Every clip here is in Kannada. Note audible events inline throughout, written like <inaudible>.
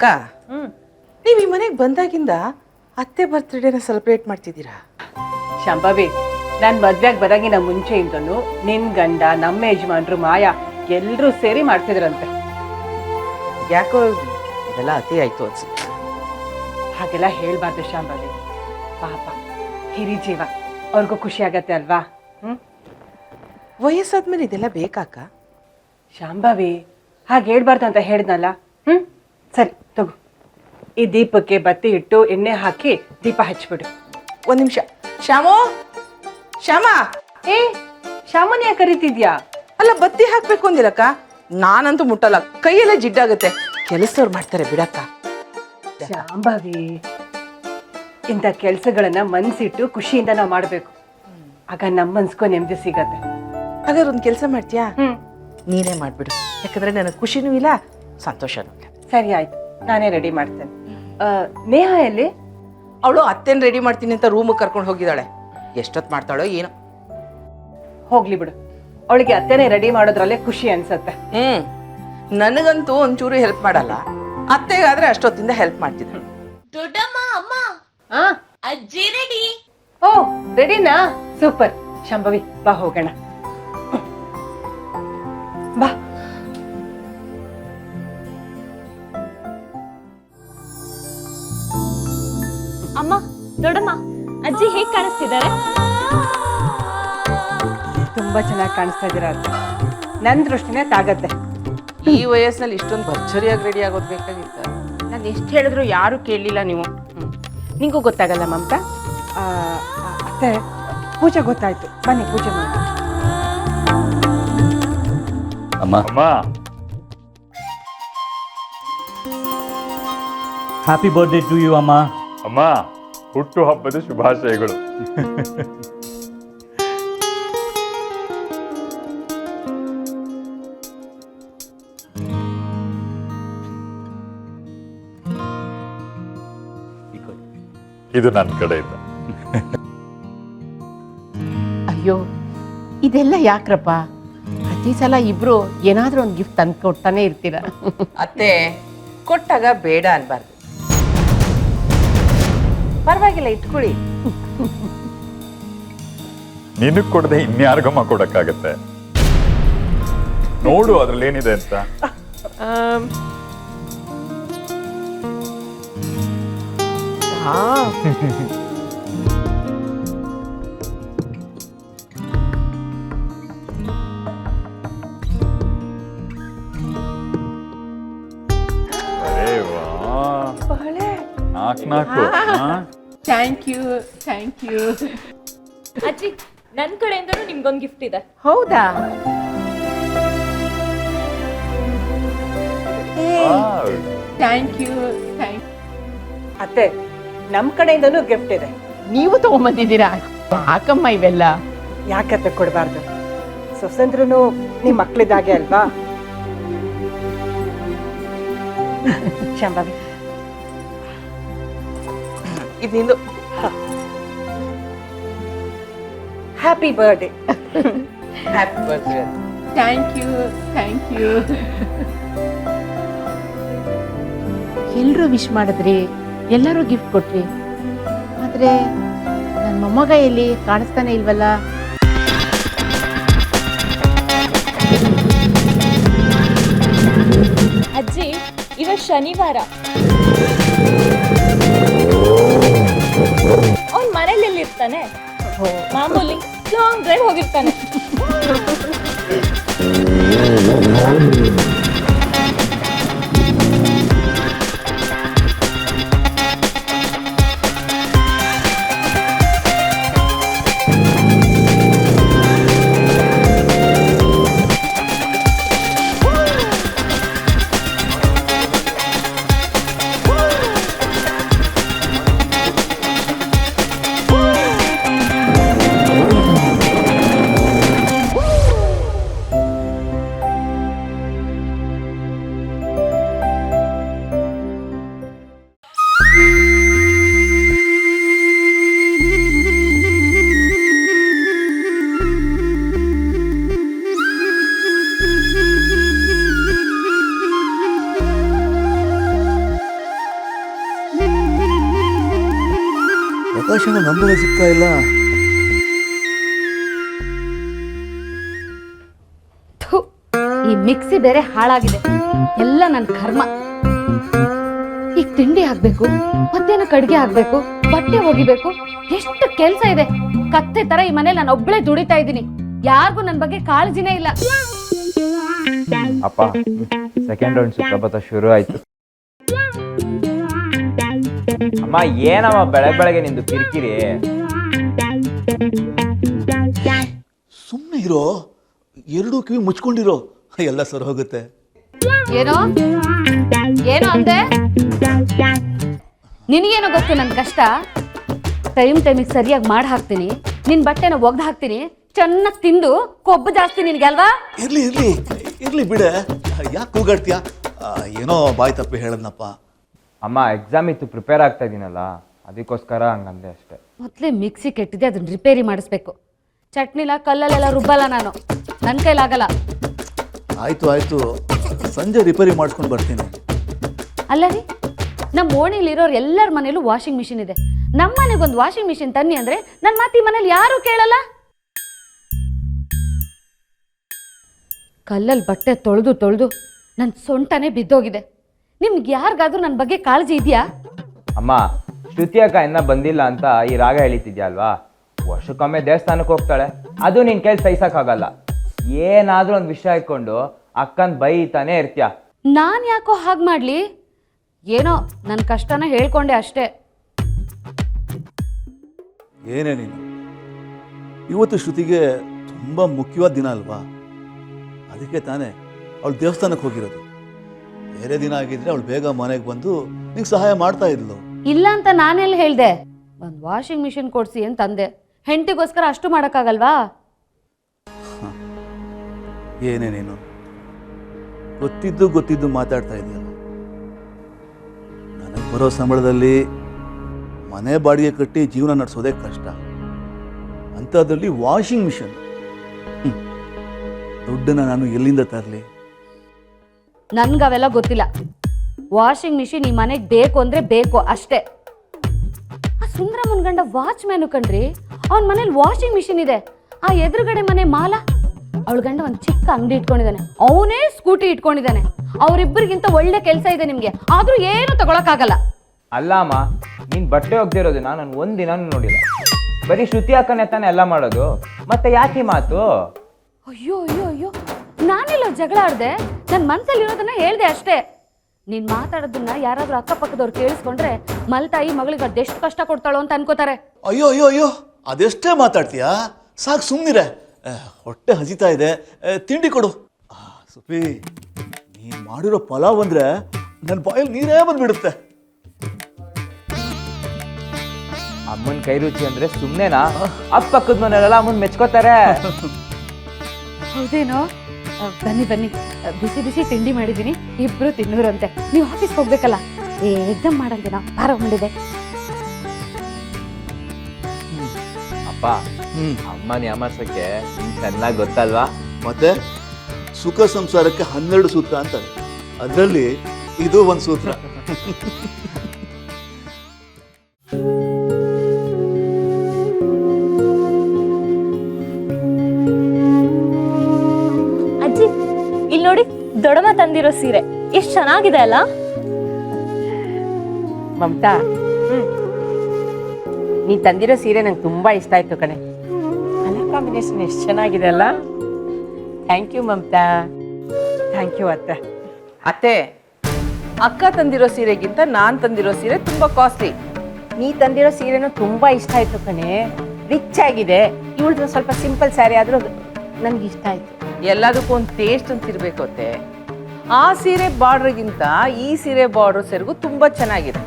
ಅಕ್ಕ. ನೀವು ಈ ಮನೆಗೆ ಬಂದಾಗಿಂದ ಅತ್ತೆ ಬರ್ತ್ಡೇನ ಸೆಲೆಬ್ರೇಟ್ ಮಾಡ್ತಿದ್ದೀರಾ? ಶಾಂಭವಿ ನನ್ನ ಮದ್ವೆಗ್ ಬರಂಗಿನ ಮುಂಚೆಯಿಂದನು ನಿನ್ ಗಂಡ ನಮ್ಮ ಯಜಮಾನ್ರು ಮಾಯಾ ಎಲ್ಲರೂ ಸೇರಿ ಮಾಡ್ತಿದ್ರಂತೆ. ಯಾಕೋ ಇದೆಲ್ಲ ಅತಿ ಆಯ್ತು ಅನ್ಸುತ್ತೆ. ಹಾಗೆಲ್ಲ ಹೇಳ್ಬಾರ್ದು ಶಾಂಭವಿ ಪಾಪ ಹಿರಿ ಜೀವ. ಅವ್ರಿಗೂ ಖುಷಿ ಆಗತ್ತೆ ಅಲ್ವಾ? ಹ್ಮ್? ವಯಸ್ಸಾದ್ಮೇಲೆ ಇದೆಲ್ಲ ಬೇಕಾಕ ಶಾಂಭವಿ ಹಾಗೆ ಹೇಳ್ಬಾರ್ದು ಅಂತ ಹೇಳ್ದಲ್ಲ ಹ್ಮ್? ಸರಿ ತಗೋ. ಈ ದೀಪಕ್ಕೆ ಬತ್ತಿ ಇಟ್ಟು ಎಣ್ಣೆ ಹಾಕಿ ದೀಪ ಹಚ್ಬಿಡು. ಒಂದ್ ನಿಮಿಷ. ಶ್ಯಾಮೋ? ಶ್ಯಾಮ? ಏ ಶ್ಯಾಮನ್ ಯಾಕೆ ಕರಿತಿದ್ಯಾ? ಅಲ್ಲ ಬತ್ತಿ ಹಾಕ್ಬೇಕು ಅಂದಿಲ್ಲಕ್ಕ? ನಾನಂತೂ ಮುಟ್ಟಲ್ಲ. ಕೈಯೆಲ್ಲ ಜಿಡ್ಡಾಗುತ್ತೆ. ಕೆಲಸದವ್ರು ಮಾಡ್ತಾರೆ ಬಿಡಕ್ಕ. ಶಾಂಭವಿ ಇಂಥ ಕೆಲಸಗಳನ್ನ ಮನ್ಸಿಟ್ಟು ಖುಷಿಯಿಂದ ನಾವು ಮಾಡ್ಬೇಕು. ಆಗ ನಮ್ಮ ಮನ್ಸ್ಗೂ ನೆಮ್ಮದಿ ಸಿಗತ್ತೆ. ಹಾಗಾದ್ರೆ ಒಂದು ಕೆಲಸ ಮಾಡ್ತೀಯಾ? ನೀನೇ ಮಾಡ್ಬಿಡು. ಯಾಕಂದ್ರೆ ನನಗೆ ಖುಷಿನೂ ಇಲ್ಲ ಸಂತೋಷನೂ ಇಲ್ಲ. ಸರಿ ಆಯ್ತು ನಾನೇ ರೆಡಿ ಮಾಡ್ತೇನೆ. ಆ, ನೇಹ ಎಲ್ಲಿ? ಅವಳು ಅತ್ತೆನ್ ರೆಡಿ ಮಾಡ್ತೀನಿ ಅಂತ ರೂಮಿಗೆ ಕರ್ಕೊಂಡು ಹೋಗಿದ್ದಾಳೆ. ಎಷ್ಟೊತ್ತು ಮಾಡ್ತಾಳೋ ಏನೋ. ಹೋಗ್ಲಿ ಬಿಡು. ಅವಳಿಗೆ ಅತ್ತೆನೇ ರೆಡಿ ಮಾಡೋದ್ರಲ್ಲೇ ಖುಷಿ ಅನ್ಸತ್ತೆ. ಹ್ಮ್. ನನಗಂತೂ ಒಂಚೂರು ಹೆಲ್ಪ್ ಮಾಡಲ್ಲ. ಅತ್ತೆಗಾದ್ರೆ ಅಷ್ಟೊತ್ತಿಂದ ಹೆಲ್ಪ್ ಮಾಡ್ತಿದ್ಳು ದೊಡ್ಡಮ್ಮ ಅಮ್ಮ. ಆ? ಅಜ್ಜಿ ರೆಡಿ ಓ ರೆಡಿನಾ ಸೂಪರ್. ಶಂಭವಿ ಬಾ ಹೋಗೋಣ. ಬಾ. ತುಂಬಾ ಚೆನ್ನಾಗಿ ಕಾಣಿಸ್ತಾ ಇದ್ದೀರಾ ಅಂತ. ನನ್ನ ದೃಷ್ಟಿನೇ ತಾಗತ್ತೆ. ಈ ವಯಸ್ಸಿನಲ್ಲಿ ಇಷ್ಟೊಂದು ಭರ್ಜರಿಯಾಗಿ ರೆಡಿ ಆಗೋದು ಬೇಕಾಗಿತ್ತು. ನಾನು ಎಷ್ಟು ಹೇಳಿದ್ರು ಯಾರು ಕೇಳಲಿಲ್ಲ ನೀವು. ನಿಂಗೂ ಗೊತ್ತಾಗಲ್ಲ ಮಮತಾ? ಆ, ಅತ್ತೆ ಪೂಜೆ ಗೊತ್ತಾಯ್ತು. ಬನ್ನಿ ಪೂಜೆ ಮಾಡಿ. ಅಮ್ಮ. ಅಮ್ಮ. ಹ್ಯಾಪಿ ಬರ್ತ್ಡೇ ಟು ಯು ಅಮ್ಮ. ಅಮ್ಮ ಹುಟ್ಟು ಹಬ್ಬದ ಶುಭಾಶಯಗಳು. <laughs> ಇದು ನನ್ನ ಕಡೆಯಿಂದ ಅಯ್ಯೋ ಇದೆಲ್ಲ ಯಾಕ್ರಪ್ಪ ಪ್ರತಿ ಸಲ ಇಬ್ರು ಏನಾದ್ರೂ ಒಂದು ಗಿಫ್ಟ್ ತಂದು ಕೊಡ್ತಾನೆ ಇರ್ತೀರ ಅತ್ತೆ ಕೊಟ್ಟಾಗ ಬೇಡ ಅನ್ಬಾರ್ದು ಪರವಾಗಿಲ್ಲ ಇಟ್ಕೊಳ್ಳಿ ನಿನಗ್ ಕೊಡದೆ ಇನ್ಯಾರ್ಗಮ್ಮ ಕೊಡಕ್ಕಾಗತ್ತೆ ನೋಡು ಅದ್ರಲ್ಲಿ ಏನಿದೆ ಅಂತ ಥ್ಯಾಂಕ್ ಯು ಥ್ಯಾಂಕ್ ಯು ಅಜ್ಜಿ ನನ್ ಕಡೆಯಿಂದನೂ ನಿಮ್ಗೊಂದ್ ಗಿಫ್ಟ್ ಇದೆ ಹೌದಾ. ಥ್ಯಾಂಕ್ ಯು ಥ್ಯಾಂಕ್ ಅತ್ತೆ ನಮ್ಮ ಕಡೆಯಿಂದನೂ ಗಿಫ್ಟ್ ಇದೆ. ನೀವು ತಗೊಂಬಂದಿದ್ದೀರಾ? ಯಾಕಮ್ಮ ಇವೆಲ್ಲ? ಯಾಕೆ ಕೊಡಬಾರ್ದು. ಸ್ವಸಂದ್ರನು ನಿಮ್ಮ ಮಕ್ಕಳಿದ್ದಾಗೆ ಅಲ್ವಾ? ಶಾಂಭವಿ ಇದು ನಿಂದು. Happy birthday happy birthday thank you thank you ಎಲ್ಲರೂ ವಿಶ್ ಮಾಡಿದ್ರಿ ಎಲ್ಲರೂ ಗಿಫ್ಟ್ ಕೊಟ್ರಿ. ಆದರೆ ನನ್ನ ಮೊಮ್ಮಗ ಎಲ್ಲಿ ಕಾಣಿಸ್ತಾನೆ ಇಲ್ವಲ್ಲ? ಅಜ್ಜಿ ಇವ ಶನಿವಾರ. ಅವ್ನ್ ಮನೇಲಿ ಇರ್ತಾನೆ ಮಾಮೂಲಿ ಲಾಂಗ್ ಡ್ರೈವ್ ಹೋಗಿರ್ತಾನೆ. ಅವಕಾಶನ ನಂಬಿಕೆ ಸಿಗ್ತಾ ಇಲ್ಲ. ಥು, ಈ ಮಿಕ್ಸಿ ಬೇರೆ ಹಾಳಾಗಿದೆ. ಎಲ್ಲ ನನ್ನ ಕರ್ಮ. ಈಗ ತಿಂಡಿ ಹಾಕ್ಬೇಕು ಮಧ್ಯಾಹ್ನಕ್ಕೆ ಅಡ್ಗೆ ಹಾಕ್ಬೇಕು ಬಟ್ಟೆ ಒಗಿಬೇಕು ಎಷ್ಟು ಕೆಲ್ಸ ಇದೆ. ಕತ್ತೆ ತರ ಈ ಮನೇಲಿ ನಾನು ಒಬ್ಳೆ ದುಡಿತಾ ಇದ್ದೀನಿ. ಯಾರಿಗೂ ನನ್ನ ಬಗ್ಗೆ ಕಾಳಜಿನೇ ಇಲ್ಲ. ಅಪ್ಪ ಸೆಕೆಂಡ್ ರೌಂಡ್ ಸುಪ್ರಭಾತ ಶುರು ಆಯ್ತು. ಅಮ್ಮ ಏನಮ್ಮ ಬೆಳಗ್ ಬೆಳಗ್ಗೆ ನಿಂದು ಕಿರಿಕಿರಿ? ಸುಮ್ಮನೆ ಇರೋ ಎರಡೂ ಕಿವಿ ಮುಚ್ಕೊಂಡಿರೋ ಎಲ್ಲ ಸರ್ ಹೋಗುತ್ತೆ. ಏನೋ? ಏನೋ ಅಂದೆ? ನಿನಗೇನೋ ಗೊತ್ತು ನನ್ನ ಕಷ್ಟ? ಟೈಮ್ ಟೈಮಿಗೆ ಸರಿಯಾಗಿ ಮಾಡಿ ಹಾಕ್ತೀನಿ ನಿನ್ ಬಟ್ಟೆನ ಒಗ್ದು ಹಾಕ್ತೀನಿ ಚೆನ್ನಾಗಿ ತಿಂದು ಕೊಬ್ಬು ಜಾಸ್ತಿ ನಿನಗೆ ಅಲ್ವಾ? ಇರ್ಲಿ ಇರ್ಲಿ ಇರ್ಲಿ ಬಿಡ. ಯಾಕೆ ಕೂಗಾಡ್ತೀಯ? ಆ, ಏನೋ ಬಾಯ್ ತಪ್ಪಿ ಹೇಳದ್ನಪ್ಪ. ಅಮ್ಮ ಎಕ್ಸಾಮ್ ಇತ್ತು ಪ್ರಿಪೇರ್ ಆಗ್ತಾ ಇದೀನಲ್ಲ ಅದಕ್ಕೋಸ್ಕರ ಹಂಗಂದೆ ಅಷ್ಟೇ. ಮೊದಲೇ ಮಿಕ್ಸಿ ಕೆಟ್ಟಿದೆ ಅದನ್ನ ರಿಪೇರಿ ಮಾಡಿಸ್ಬೇಕು. ಚಟ್ನಿಲ ಕಲ್ಲಲ್ಲೆಲ್ಲ ರುಬ್ಬಲ್ಲ ನಾನು. ನನ್ನ ಕೈಲಾಗಲ್ಲ. ಆಯ್ತು ಆಯ್ತು. ಸಂಜೆ ರಿಪೇರಿ ಮಾಡಿಸ್ಕೊಂಡು ಬರ್ತೀನಿ. ಅಲ್ಲ ರೀ ನಮ್ಮ ಓಣಿಲಿರೋರು ಎಲ್ಲರ ಮನೇಲೂ ವಾಷಿಂಗ್ ಮಿಷಿನ್ ಇದೆ. ನಮ್ಮ ಮನೆಗೊಂದು ವಾಷಿಂಗ್ ಮಿಷಿನ್ ತನ್ನಿ ಅಂದ್ರೆ ನನ್ನ ಮಾತಿ ಮನೇಲಿ ಯಾರೂ ಕೇಳಲ್ಲ. ಕಲ್ಲಲ್ಲಿ ಬಟ್ಟೆ ತೊಳೆದು ತೊಳೆದು ನನ್ನ ಸೊಂಟನೇ ಬಿದ್ದೋಗಿದೆ. ನಿಮ್ಗೆ ಯಾರಿಗಾದ್ರೂ ನನ್ನ ಬಗ್ಗೆ ಕಾಳಜಿ ಇದೆಯಾ? ಅಮ್ಮ ಶ್ರುತಿ ಅಕ್ಕ ಇನ್ನ ಬಂದಿಲ್ಲ ಅಂತ ಈ ರಾಗ ಹೇಳಿತಿದ್ಯಾ ಅಲ್ವಾ? ವರ್ಷಕ್ಕೊಮ್ಮೆ ದೇವಸ್ಥಾನಕ್ಕೆ ಹೋಗ್ತಾಳೆ. ಅದು ನಿನ್ ಕೈಲಿ ಸಹಿಸಕ್ಕಾಗಲ್ಲ ಏನಾದ್ರೂ ಒಂದು ವಿಷಯ ಇಟ್ಕೊಂಡು ಅಕ್ಕನ್ ಬೈತಾನೆ ಇರ್ತೀಯ? ನಾನು ಯಾಕೋ ಹಾಗೆ ಮಾಡ್ಲಿ? ಏನೋ ನನ್ನ ಕಷ್ಟನ ಹೇಳ್ಕೊಂಡೆ ಅಷ್ಟೇ. ಏನೇ ನೀನು. ಇವತ್ತು ಶ್ರುತಿಗೆ ತುಂಬ ಮುಖ್ಯವಾದ ದಿನ ಅಲ್ವಾ? ಅದಕ್ಕೆ ತಾನೇ ಅವಳು ದೇವಸ್ಥಾನಕ್ಕೆ ಹೋಗಿರೋದು. ಬೇರೆ ದಿನ ಆಗಿದ್ರೆ ಅವಳು ಬೇಗ ಮನೆಗೆ ಬಂದು ನಿಂಗೆ ಸಹಾಯ ಮಾಡ್ತಾ ಇದ್ಲು. ಇಲ್ಲ ಅಂತ ನಾನೆಲ್ಲ ಹೇಳ್ದೆ? ಒಂದು ವಾಷಿಂಗ್ ಮಿಷಿನ್ ಕೊಡ್ಸಿ ಅಂತ ಅಂದೆ. ಹೆಂಡತಿಗೋಸ್ಕರ ಅಷ್ಟು ಮಾಡೋಕ್ಕಾಗಲ್ವಾ? ಏನೇ ನೀನು. ಗೊತ್ತಿದ್ದು ಗೊತ್ತಿದ್ದು ಮಾತಾಡ್ತಾ ಇದೆಯಲ್ಲ. ನನಗೆ ಬರೋ ಸಂಬಳದಲ್ಲಿ ಮನೆ ಬಾಡಿಗೆ ಕಟ್ಟಿ ಜೀವನ ನಡೆಸೋದೇ ಕಷ್ಟ. ಅಂಥದ್ರಲ್ಲಿ ವಾಷಿಂಗ್ ಮಿಷನ್ ದುಡ್ಡನ್ನು ನಾನು ಎಲ್ಲಿಂದ ತರಲಿ? ನನ್ಗೆ ಅವೆಲ್ಲ ಗೊತ್ತಿಲ್ಲ. ವಾಷಿಂಗ್ ಮಿಷಿನ್ ಈ ಮನೆಗೆ ಬೇಕು ಅಂದ್ರೆ ಬೇಕು ಅಷ್ಟೇ. ಆ ಮುನ್ಗಂಡ ಗಂಡ ವಾಚ್ಮ್ಯಾನು ಕಣ್ರಿ ಅವನ ಮನೇಲಿ ವಾಷಿಂಗ್ ಮಿಷಿನ್ ಇದೆ. ಆ ಎದುರುಗಡೆ ಮನೆ ಮಾಲ ಅವಳ ಗಂಡ ಒಂದು ಚಿಕ್ಕ ಅಂಗಡಿ ಇಟ್ಕೊಂಡಿದ್ದಾನೆ ಅವನೇ ಸ್ಕೂಟಿ ಇಟ್ಕೊಂಡಿದ್ದಾನೆ ಅವರಿಬ್ಬರಿಗಿಂತ ಒಳ್ಳೆ ಕೆಲಸ ಇದೆ ನಿಮ್ಗೆ ಆದ್ರೂ ಏನು ತಗೊಳಕ್ಕಾಗಲ್ಲ. ಅಲ್ಲ ಅಮ್ಮ ನೀನ್ ಬಟ್ಟೆ ಒಗ್ದಿರೋದನ್ನ ನಾನು ಒಂದಿನ ನೋಡಿಲ್ಲ. ಬರೀ ಶ್ರುತಿ ಅಕ್ಕನೇ ತಾನೇ ಎಲ್ಲ ಮಾಡೋದು ಮತ್ತೆ ಯಾಕೆ ಈ ಮಾತು? ಅಯ್ಯೋ ಅಯ್ಯೋ ಅಯ್ಯೋ ನಾನೆಲ್ಲ ಜಗಳ ಆಡ್ದೆ? ನನ್ನ ಮನ್ಸಲ್ಲಿ ಇರೋದನ್ನ ಹೇಳ್ದೆ ಅಷ್ಟೇ. ನೀನ್ ಮಾತಾಡೋದನ್ನ ಯಾರಾದ್ರೂ ಅಕ್ಕಪಕ್ಕದವ್ರು ಕೇಳಿಸ್ಕೊಂಡ್ರೆ ಮಲ್ತಾಯಿ ಮಗಳಿಗೆ ಅದೆಷ್ಟು ಕಷ್ಟ ಕೊಡ್ತಾಳೋ ಅಂತ ಅನ್ಕೋತಾರೆ. ಅಯ್ಯೋ ಅಯ್ಯೋ ಅಯ್ಯೋ ಅದೆಷ್ಟೇ ಮಾತಾಡ್ತೀಯಾ? ಸಾಕು ಸುಮ್ಮನಿರೆ ಹೊಟ್ಟೆ ಹಸಿತಾ ಇದೆ. ಆ, ತಿಂಡಿ ಕೊಡು. ಆ, ಸುಪಿ ನೀನು ಮಾಡಿರೋ ಪಲಾವ್ ಅಂದ್ರೆ ನನ್ನ ಬಾಯಲ್ಲಿ ನೀರೇ ಬಂದ್ಬಿಡುತ್ತೆ. ಅಮ್ಮನ್ ಕೈ ರುಚಿ ಅಂದ್ರೆ ಸುಮ್ನೆನಾ? ಅಕ್ಕಪಕ್ಕದ ಮನೆಯಲ್ಲ ಅಮ್ಮನ್ ಮೆಚ್ಕೋತಾರೆ. ಹೌದೇನೋ? ಬನ್ನಿ ಬನ್ನಿ. ಬಿಸಿ ಬಿಸಿ ತಿಂಡಿ ಮಾಡಿದ್ದೀನಿ. ಇಬ್ರು ತಿನ್ನೋರಂತೆ. ನೀವು ಆಫೀಸ್ಗೆ ಹೋಗ್ಬೇಕಲ್ಲ? ಏ ಎಕ್ಸಾಮ್ ಮಾಡಂತೆ ನಾವು. ಬಾರ ಮಾಡಿದೆ ಅಪ್ಪ ಹ್ಮ್ ಅಮ್ಮನ ಯಾಮರ್ಸಕ್ಕೆ ಚೆನ್ನಾಗಿ ಗೊತ್ತಲ್ವಾ? ಮತ್ತೆ ಸುಖ ಸಂಸಾರಕ್ಕೆ ಹನ್ನೆರಡು ಸೂತ್ರ ಅಂತ ಅದರಲ್ಲಿ ಇದು ಒಂದು ಸೂತ್ರ. ಇಲ್ಲಿ ನೋಡಿ ದೊಡಮ ತಂದಿರೋ ಸೀರೆ. ಎಷ್ಟು ಚೆನ್ನಾಗಿದೆ ಅಲ್ಲ? ಮಮತಾ ನೀ ತಂದಿರೋ ಸೀರೆ ನಂಗೆ ತುಂಬಾ ಇಷ್ಟ ಆಯ್ತು ಕಣೆ. ಕಲರ್ ಕಾಂಬಿನೇಷನ್ ಎಷ್ಟು ಚೆನ್ನಾಗಿದೆ ಅಲ್ಲ? Thank you Mamata. Thank you ಅತ್ತೆ. ಅತ್ತೆ, ಅಕ್ಕ ತಂದಿರೋ ಸೀರೆಗಿಂತ ನಾನು ತಂದಿರೋ ಸೀರೆ ತುಂಬಾ ಕಾಸ್ಟ್ಲಿ ನೀ ತಂದಿರೋ ಸೀರೆನೂ ತುಂಬಾ ಇಷ್ಟ ಆಯ್ತು ಕಣೆ. ರಿಚ್ ಆಗಿದೆ. ಇವಳ್ದು ಸ್ವಲ್ಪ ಸಿಂಪಲ್ ಸ್ಯಾರಿ ಆದ್ರೂ ನನಗೆ ಇಷ್ಟ ಆಯ್ತು. ಎಲ್ಲದಕ್ಕೂ ಒಂದು ಟೇಸ್ಟ್ ಅಂತ ಇರಬೇಕು ಅತ್ತೆ ಆ ಸೀರೆ ಬಾರ್ಡ್ರಿಗಿಂತ ಈ ಸೀರೆ ಬಾರ್ಡ್ರ್ ಸೆರಗು ತುಂಬಾ ಚೆನ್ನಾಗಿದೆ.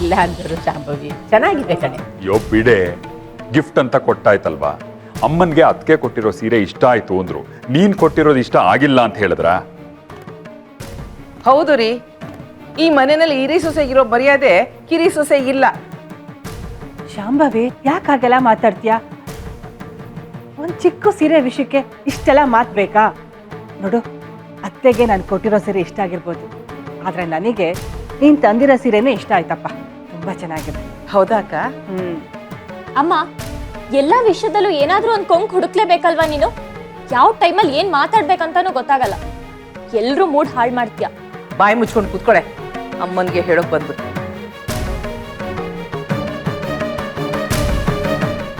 ಇಲ್ಲ ಅಂದರು ಶಾಂಭವಿ. ಚೆನ್ನಾಗಿದೆ ಕಣೆ. ಯೋ ಬಿಡೆ ಗಿಫ್ಟ್ ಅಂತ ಕೊಟ್ಟಾಯ್ತಲ್ವಾ? ಅಮ್ಮನ್ಗೆ ಅದಕ್ಕೆ ಕೊಟ್ಟಿರೋ ಸೀರೆ ಇಷ್ಟ ಆಯ್ತು ಅಂದ್ರು. ನೀನ್ ಕೊಟ್ಟಿರೋದು ಇಷ್ಟ ಆಗಿಲ್ಲ ಅಂತ ಹೇಳಿದ್ರ? ಹೌದು ರೀ. ಈ ಮನೆಯಲ್ಲಿ ಹಿರಿ ಸೊಸೆಗಿರೋ ಮರ್ಯಾದೆ ಕಿರಿ ಸೊಸೆಗಿಲ್ಲ ಶಾಂಭವಿ ಯಾಕೆ ಹಾಗೆಲ್ಲ ಮಾತಾಡ್ತೀಯಾ? ಒಂದು ಚಿಕ್ಕ ಸೀರೆ ವಿಷಯಕ್ಕೆ ಇಷ್ಟೆಲ್ಲ ಮಾತು ಬೇಕಾ? ನೋಡು ಅತ್ತೆಗೆ ನಾನು ಕೊಟ್ಟಿರೋ ಸೀರೆ ಇಷ್ಟ ಆಗಿರ್ಬೋದು. ಆದರೆ ನನಗೆ ನೀನು ತಂದಿರೋ ಸೀರೆನೇ ಇಷ್ಟ ಆಯ್ತಪ್ಪ. ತುಂಬ ಚೆನ್ನಾಗಿದೆ. ಹೌದಾ ಅಕ್ಕ? ಹ್ಮ್. ಅಮ್ಮ ಎಲ್ಲ ವಿಷಯದಲ್ಲೂ ಏನಾದರೂ ಒಂದು ಕೊಂಕ್ ಹುಡುಕ್ಲೇಬೇಕಲ್ವಾ ನೀನು? ಯಾವ ಟೈಮಲ್ಲಿ ಏನು ಮಾತಾಡ್ಬೇಕಂತಾನೂ ಗೊತ್ತಾಗಲ್ಲ. ಎಲ್ಲರೂ ಮೂಡ್ ಹಾಳು ಮಾಡ್ತೀಯ? ಬಾಯಿ ಮುಚ್ಕೊಂಡು ಕೂತ್ಕೊಳೆ. ಅಮ್ಮನಿಗೆ ಹೇಳೋಕೆ ಬಂದ್ಬಿಟ್ಟು